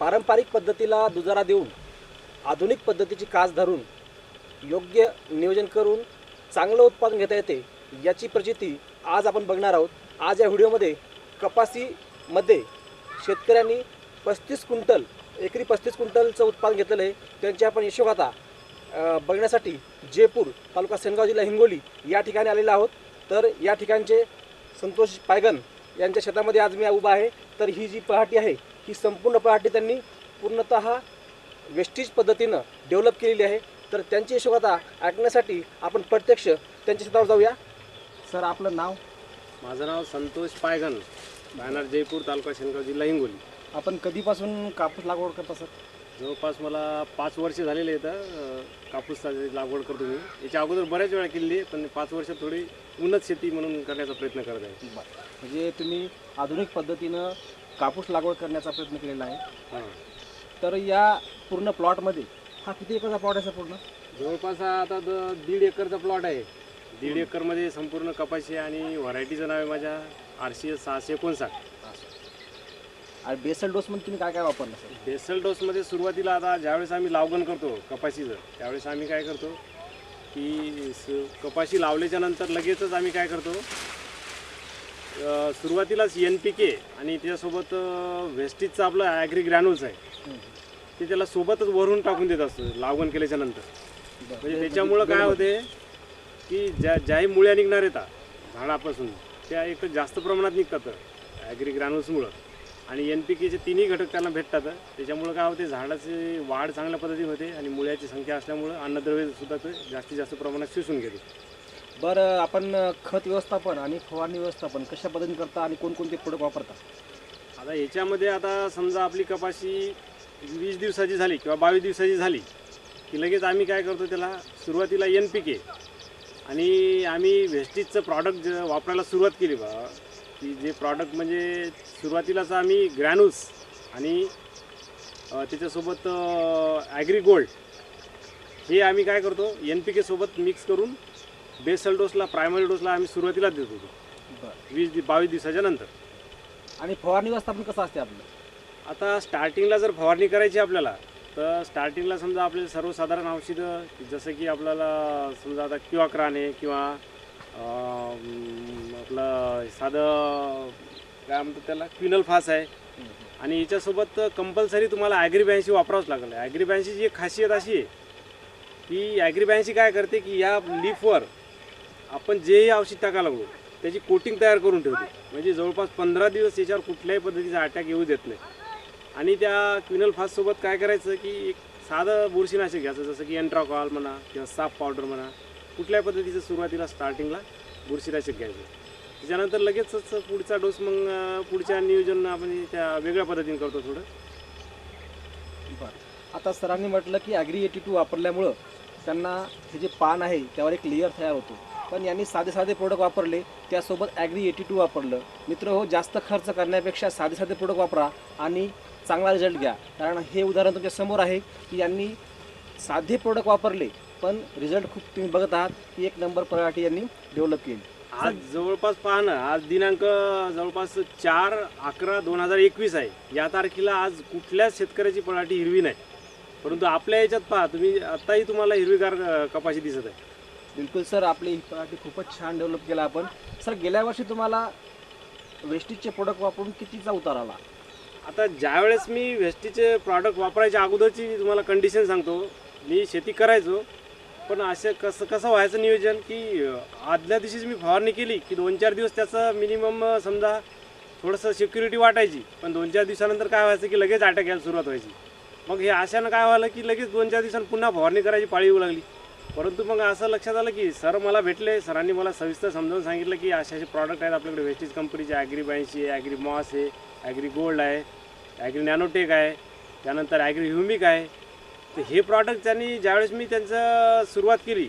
पारंपरिक पद्धतीला दुजारा देऊन आधुनिक पद्धतीची कास धरून योग्य नियोजन करून चांगलं उत्पादन घेता येते याची प्रचिती आज आपण बघणार आहोत. आज या व्हिडिओमध्ये कपासीमध्ये शेतकऱ्यांनी पस्तीस क्विंटल एकरी पस्तीस क्विंटलचं उत्पादन घेतलेलं आहे. त्यांची आपण यशोगाथा बघण्यासाठी जयपूर तालुका सेनगाव जिल्हा हिंगोली या ठिकाणी आलेलो आहोत. तर या ठिकाणचे संतोष पायगन यांच्या शेतामध्ये आज मी उभा आहे. तर ही जी पहाटी आहे ही संपूर्ण पहाटी त्यांनी पूर्णतः वेस्टीज पद्धतीनं डेव्हलप केलेली आहे. तर त्यांची यशोगाथा ऐकण्यासाठी आपण प्रत्यक्ष त्यांच्या शेतावर जाऊया. सर आपलं नाव? माझं नाव संतोष पायगन राहणार जयपूर तालुका शेनगाव जिल्हा हिंगोली. आपण कधीपासून कापूस लागवड करता सर? जवळपास मला पाच वर्ष झालेले आहेत अं, कापूसाची लागवड करतो मी. याच्या अगोदर बऱ्याच वेळा केलेली आहे पण पाच वर्षात थोडी उन्नत शेती म्हणून करण्याचा प्रयत्न करत आहे. म्हणजे तुम्ही आधुनिक पद्धतीनं कापूस लागवड करण्याचा प्रयत्न केलेला आहे. हां. तर या पूर्ण प्लॉटमध्ये हा किती एकरचा प्लॉट आहे सर पूर्ण? जवळपास हा आता द- दीड एकरचा प्लॉट आहे. दीड एकरमध्ये संपूर्ण कपाशी आणि व्हरायटीचं नाव आहे माझ्या आरशी सहाशे एकोणसाठ. आणि बेसल डोसमध्ये तुम्ही काय काय वापरलं सर? बेसल डोसमध्ये सुरुवातीला आता ज्यावेळेस आम्ही लावगण करतो कपाशीचं त्यावेळेस आम्ही काय करतो की स कपाशी लावल्याच्या नंतर लगेचच आम्ही काय करतो सुरुवातीलाच एन पी के आणि त्याच्यासोबत वेस्टीजचं आपलं ॲग्री ग्रॅन्युल्स आहे. ते त्याला सोबतच वरून टाकून देत असतो लागवण केल्याच्यानंतर. म्हणजे त्याच्यामुळं काय होते की ज्या ज्याही मुळ्या निघणार येतात झाडापासून त्या एक तर जास्त प्रमाणात निघतात ॲग्री ग्रॅन्युल्समुळं आणि एन पी केचे तिन्ही घटक त्यांना भेटतात. त्याच्यामुळं काय होते झाडाची वाढ चांगल्या पद्धतीने होते आणि मुळ्याची संख्या असल्यामुळं अन्नद्रव्य सुद्धा ते जास्तीत जास्त प्रमाणात शोषून घेते बरं आपण खत व्यवस्थापन आणि फवारणी व्यवस्थापन कशा पद्धतीने करता आणि कोणकोणते प्रोडक्ट वापरता? आता याच्यामध्ये आता समजा आपली कपाशी वीस दिवसाची झाली किंवा बावीस दिवसाची झाली की लगेच आम्ही काय करतो त्याला? सुरुवातीला एन पी के आणि आम्ही वेस्टीजचं प्रॉडक्ट जे वापरायला सुरुवात केली बा की जे प्रॉडक्ट म्हणजे सुरुवातीलाच आम्ही ग्रॅन्युल्स आणि त्याच्यासोबत ॲग्री गोल्ड हे आम्ही काय करतो? एन पी केसोबत मिक्स करून बेसल डोसला प्रायमरी डोसला आम्ही सुरुवातीलाच देत होतो. वीस दि बावीस दिवसाच्या नंतर. आणि फवारणी व्यवस्थापन कसं असते आपलं? आता स्टार्टिंगला जर फवारणी करायची आपल्याला तर स्टार्टिंगला समजा आपले सर्वसाधारण औषधं जसं की आपल्याला समजा आता क्युआक्रान आहे किंवा आपलं साधं काय म्हणतात त्याला क्विनल फास आहे. आणि याच्यासोबत कंपल्सरी तुम्हाला ॲग्री बॅन्सी वापरावंच लागेल. ॲग्री बॅन्सीची एक खासियत अशी आहे की ॲग्री बॅन्सी काय करते की या लीफवर आपण जेही औषध टाकायला लागलो त्याची कोटिंग तयार करून ठेवते. म्हणजे जवळपास पंधरा दिवस याच्यावर कुठल्याही पद्धतीचा अटॅक येऊ देत नाही. आणि त्या क्विनल फास्टसोबत काय करायचं की एक साधं बुरशीनाशक घ्यायचं जसं की एन्ट्राकॉल म्हणा किंवा साफ पावडर म्हणा कुठल्याही पद्धतीचं सुरुवातीला स्टार्टिंगला बुरशीनाशक घ्यायचं. त्याच्यानंतर लगेचच पुढचा डोस मग पुढच्या नियोजन आपण त्या वेगळ्या पद्धतीने करतो थोडं. बरं. आता सरांनी म्हटलं की ॲग्री एटी टू वापरल्यामुळं त्यांना हे जे पान आहे त्यावर एक लेअर तयार होतो. पण यांनी साधे साधे प्रोडक्ट वापरले. त्यासोबत ॲग्री एटी टू वापरलं. मित्र हो जास्त खर्च करण्यापेक्षा साधे साधे प्रोडक्ट वापरा आणि चांगला रिझल्ट घ्या. कारण हे उदाहरण तुमच्यासमोर आहे की यांनी साधे प्रोडक्ट वापरले पण रिझल्ट खूप तुम्ही बघत आहात की एक नंबर पराठी यांनी डेव्हलप केली. आज जवळपास पहा ना आज दिनांक जवळपास चार अकरा दोन हजार एकवीस आहे. या तारखेला आज कुठल्याच शेतकऱ्याची पराठी हिरवी नाही. परंतु आपल्या याच्यात पहा तुम्ही आत्ताही तुम्हाला हिरवीगार कपाशी दिसत आहे. बिलकुल सर आपली ही पराठी खूपच छान डेव्हलप केला आपण. सर गेल्या वर्षी तुम्हाला वेस्टीजचे प्रोडक्ट वापरून कितीचा उतार आला? आता ज्यावेळेस मी वेस्टीचे प्रॉडक्ट वापरायच्या अगोदरची तुम्हाला कंडिशन सांगतो. मी शेती करायचो पण असं कसं कसं व्हायचं नियोजन की आदल्या दिवशीच मी फवारणी केली की दोन चार दिवस त्याचं मिनिमम समजा थोडंसं सिक्युरिटी वाटायची. पण दोन चार दिवसानंतर काय व्हायचं की लगेच अटॅक यायला सुरुवात व्हायची. मग हे अशानं काय व्हायला की लगेच दोन चार दिवसांनी पुन्हा फवारणी करायची पाळी येऊ लागली परंतु मग असं लक्षात आलं की सर मला भेटले सरांनी मला सविस्तर समजावून सांगितलं की असे असे प्रॉडक्ट आहेत आपल्याकडे वेस्टीज कंपनीचे ॲग्री बॅन्सी आहे ॲग्री मॉस आहे ॲग्री गोल्ड आहे ॲग्री नॅनोटेक आहे त्यानंतर ॲग्री ह्युमिक आहे. तर हे प्रॉडक्ट त्यांनी ज्यावेळेस मी त्यांचं सुरुवात केली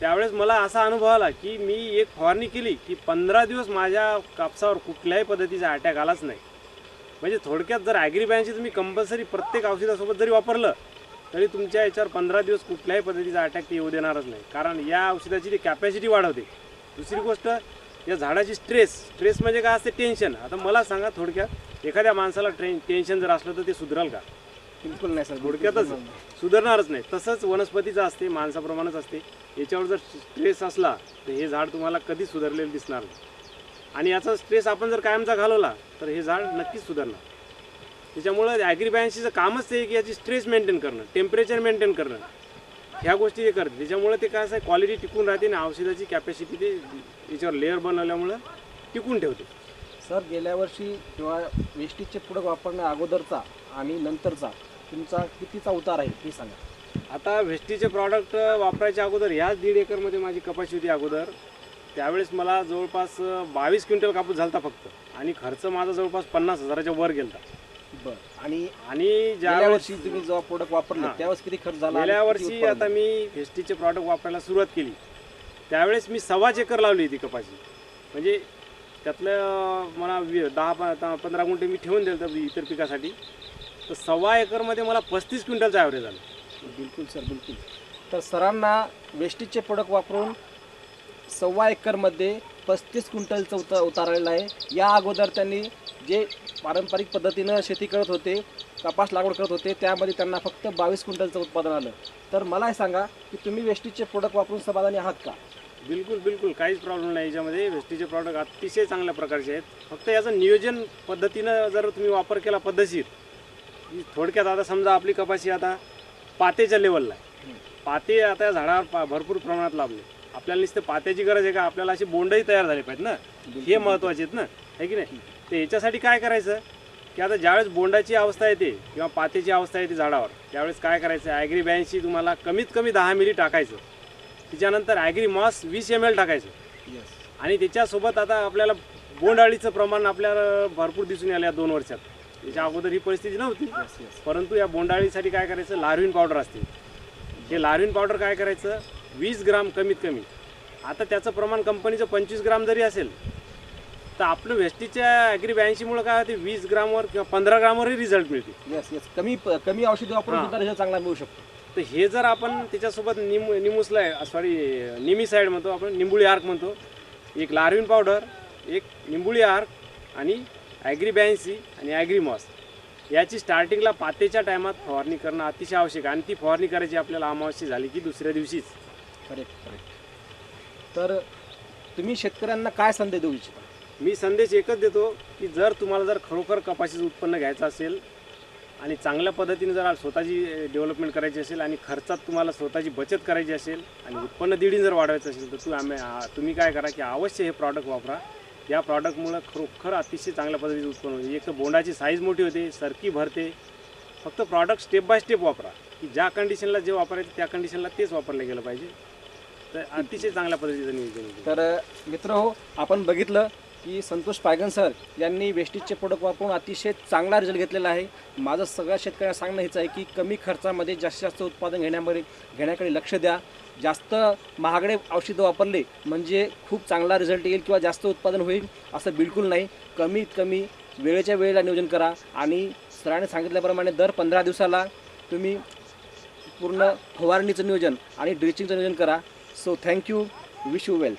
त्यावेळेस मला असा अनुभव आला की मी एक फवारणी केली की पंधरा दिवस माझ्या कापसावर कुठल्याही पद्धतीचा अटॅक आलाच नाही. म्हणजे थोडक्यात जर ॲग्री बॅन्सी तुम्ही कंपल्सरी प्रत्येक औषधासोबत जरी वापरलं तरी तुमच्या याच्यावर पंधरा दिवस कुठल्याही पद्धतीचा अटॅक येऊ देणारच नाही. कारण या औषधाची ती कॅपॅसिटी वाढवते दुसरी गोष्ट या झाडाची स्ट्रेस स्ट्रेस म्हणजे काय असते टेन्शन आता मला सांगा थोडक्यात एखाद्या माणसाला ट्रेन टेन्शन जर असलं तर ते सुधराल का? बिलकुल नाही सर. थोडक्यातच सुधारणारच नाही. तसंच वनस्पतीचं असते माणसाप्रमाणेच असते. याच्यावर जर स्ट्रेस असला तर हे झाड तुम्हाला कधीच सुधारलेलं दिसणार नाही. आणि याचा स्ट्रेस आपण जर कायमचा घालवला तर हे झाड नक्कीच सुधारणार. त्याच्यामुळं ॲग्रीबॅन्सीचं कामच ते आहे की याची स्ट्रेस मेंटेन करणं टेम्परेचर मेंटेन करणं. ह्या गोष्टी ते करते. त्याच्यामुळे ते काय असं क्वालिटी टिकून राहते आणि औषधाची कॅपॅसिटी ते याच्यावर लेअर बनवल्यामुळं टिकून ठेवते. सर गेल्या वर्षी किंवा वेस्टीजचे प्रोडक्ट वापरण्या अगोदरचा आणि नंतरचा तुमचा कितीचा उतार आहे हे सांगा. आता व्हेस्टीचे प्रॉडक्ट वापरायच्या अगोदर ह्याच दीड एकरमध्ये माझी कपाशी होती अगोदर. त्यावेळेस मला जवळपास बावीस क्विंटल कापूस झालता फक्त. आणि खर्च माझा जवळपास पन्नास हजाराच्या वर गेलता. बरं. आणि आणि ज्या वर्षी तुम्ही जेव्हा प्रोडक्ट वापरले हां. त्यावेळेस किती खर्च झाला? गेल्या आणि किती वर्षी उत्पादन आता मी व्हेस्टीचे प्रॉडक्ट वापरायला सुरुवात केली. त्यावेळेस मी सव्वाच एकर लावली होती कपाशी. म्हणजे त्यातलं मला वी- दहा प- दहा- पंधरा गुंठे मी ठेवून दिलं होतं इतर पिकासाठी. तर सव्वा एकरमध्ये मला पस्तीस क्विंटलचा ॲव्हरेज आला. बिलकुल सर बिलकुल. तर सरांना वेस्टीजचे प्रोडक्ट वापरून सव्वा एकरमध्ये पस्तीस क्विंटलचं उत उतारलेलं आहे. या अगोदर त्यांनी जे पारंपरिक पद्धतीनं शेती करत होते कपास लागवड करत होते त्यामध्ये त्यांना फक्त बावीस क्विंटलचं उत्पादन आलं. तर मला हे सांगा की तुम्ही वेस्टीजचे प्रोडक्ट वापरून समाधानी आहात का? बिलकुल बिलकुल. काहीच प्रॉब्लेम नाही याच्यामध्ये. वेस्टीचे प्रॉडक्ट अतिशय चांगल्या प्रकारचे आहेत. फक्त याचं नियोजन पद्धतीनं जर तुम्ही वापर केला पद्धतशीर थोडक्यात आता समजा आपली कपाशी आता पातेच्या लेवलला आहे. पाते आता झाडावर पा भरपूर प्रमाणात लाभले. आपल्याला नुसतं पात्याची गरज आहे का? आपल्याला अशी बोंडही तयार झाले पाहिजेत ना? हे महत्त्वाचे आहेत ना? आहे की नाही? तर याच्यासाठी काय करायचं की आता ज्यावेळेस बोंडाची अवस्था येते किंवा पातेची अवस्था येते झाडावर त्यावेळेस काय करायचं? ॲग्री बॅन्सची तुम्हाला कमीत कमी दहा मिली टाकायचं. त्याच्यानंतर ॲग्री मॉस वीस एम एल टाकायचं. आणि त्याच्यासोबत आता आपल्याला बोंडाळीचं प्रमाण आपल्याला भरपूर दिसून आलं या दोन वर्षात. त्याच्या अगोदर ही परिस्थिती नव्हती. परंतु या बोंडाळीसाठी काय करायचं? लार्विन पावडर असते. हे लार्विन पावडर काय करायचं? वीस ग्राम कमीत कमी. आता त्याचं प्रमाण कंपनीचं पंचवीस ग्राम जरी असेल तर आपलं वेस्टीच्या ॲग्री ब्याऐंशीमुळं काय होते? वीस ग्रामवर किंवा पंधरा ग्रामवरही रिझल्ट मिळते येस येस कमी प- कमी औषधी वापरून हां. सुद्धा रिझल्ट चांगला मिळू शकतो. तर हे जर आपण त्याच्यासोबत निम निमुसला सॉरी निमी साईड म्हणतो आपण निंबुळी आर्क म्हणतो. एक लार्विन पावडर एक निंबुळी आर्क आणि ॲग्री ब्याऐंशी आणि ॲग्री मॉस याची स्टार्टिंगला पातेच्या टायमात फवारणी करणं अतिशय आवश्यक आहे आणि ती फवारणी करायची आपल्याला अमावस्या झाली की दुसऱ्या दिवशीच. करेक्ट करेक्ट तर तुम्ही शेतकऱ्यांना काय संदेश देऊ इच्छिता? मी संदेश एकच देतो की जर तुम्हाला जर खरोखर कपाशीचं उत्पन्न घ्यायचं असेल आणि चांगल्या पद्धतीने जर स्वतःची डेव्हलपमेंट करायची असेल आणि खर्चात तुम्हाला स्वतःची बचत करायची असेल आणि उत्पन्न दीडीन जर वाढवायचं असेल तर तू आम्ही तुम्ही काय करा की अवश्य हे प्रॉडक्ट वापरा. या प्रॉडक्टमुळं खरोखर अतिशय चांगल्या पद्धतीचं उत्पन्न होते एक तर बोंडाची साईज मोठी होते सरकी भरते. फक्त प्रॉडक्ट स्टेप बाय स्टेप वापरा. की ज्या कंडिशनला जे वापरायचं त्या कंडिशनला तेच वापरलं गेलं पाहिजे. तर अतिशय चांगल्या पद्धतीचं नियोजन तर मित्र हो आपण बघितलं की संतोष पायगन सर यांनी वेस्टीजचे प्रोडक्ट वापरून अतिशय चांगला रिझल्ट घेतलेला आहे. माझं सगळ्या शेतकऱ्यांना सांगणं हेच आहे की कमी खर्चामध्ये जास्तीत जास्त उत्पादन घेण्यामध्ये घेण्याकडे लक्ष द्या. जास्त महागडे औषधं वापरले म्हणजे खूप चांगला रिझल्ट येईल किंवा जास्त उत्पादन होईल असं बिलकुल नाही. कमीत कमी वेळेच्या वेळेला नियोजन करा आणि सरांनी सांगितल्याप्रमाणे दर पंधरा दिवसाला तुम्ही पूर्ण फवारणीचं नियोजन आणि ड्रिचिंगचं नियोजन करा. So thank you wish you well